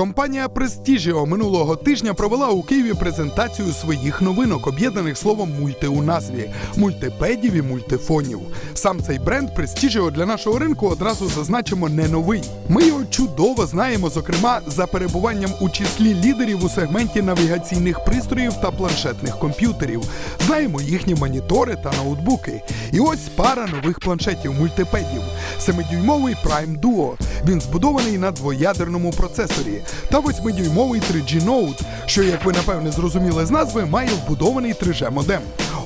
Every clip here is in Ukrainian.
Компанія Prestigio минулого тижня провела у Києві презентацію своїх новинок, об'єднаних словом мульти у назві мультипедів і мультифонів. Сам цей бренд Prestigio для нашого ринку одразу зазначимо не новий. Ми його чудово знаємо, зокрема за перебуванням у числі лідерів у сегменті навігаційних пристроїв та планшетних комп'ютерів. Знаємо їхні монітори та ноутбуки. І ось пара нових планшетів мультипедів. 7-дюймовий Prime Duo. Він збудований на двоядерному процесорі, та 8-дюймовий 3G Note, що, як ви напевне зрозуміли з назви, має вбудований 3G модем.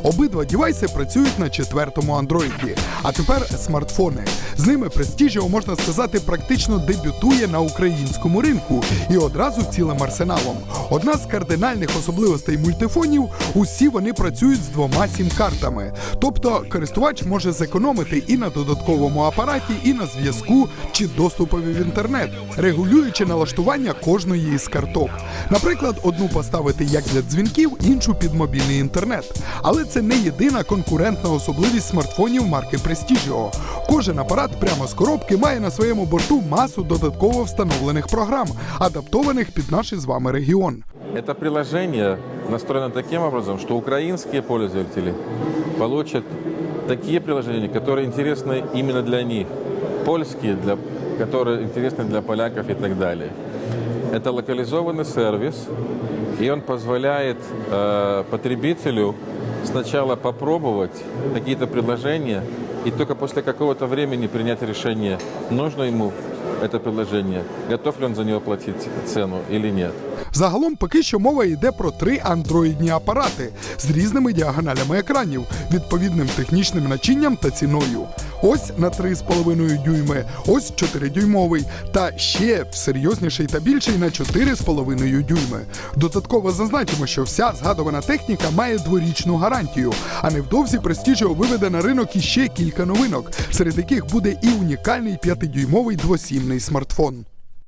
Обидва дівайси працюють на четвертому андроїді. А тепер смартфони. З ними Prestigio, можна сказати, практично дебютує на українському ринку і одразу цілим арсеналом. Одна з кардинальних особливостей мультифонів усі вони працюють з двома сім-картами. Тобто користувач може зекономити і на додатковому апараті, і на зв'язку чи доступові в інтернет, регулюючи налаштування кожної із карток. Наприклад, одну поставити як для дзвінків, іншу під мобільний інтернет. Але це не єдина конкурентна особливість смартфонів марки Prestigio. Кожен апарат прямо з коробки має на своєму борту масу додатково встановлених програм, адаптованих під наш з вами регіон. Это приложение настроено таким образом, что украинские пользователи получат такие приложения, которые интересны именно для них, польские, для, которые интересны для поляков и так далее. Это локализованный сервис, и он позволяет э, потребителю сначала попробовать какие-то предложения и только после какого-то времени принять решение, нужно ему это предложение, готов ли он за него платить цену или нет. Загалом поки що мова йде про три андроїдні апарати з різними діагоналями екранів, відповідним технічним начинням та ціною. Ось на 3,5 дюйми, ось 4-дюймовий, та ще серйозніший та більший на 4,5 дюйми. Додатково зазначимо, що вся згадувана техніка має дворічну гарантію, а невдовзі Prestigio виведе на ринок іще кілька новинок, серед яких буде і унікальний 5-дюймовий двосімний смартфон.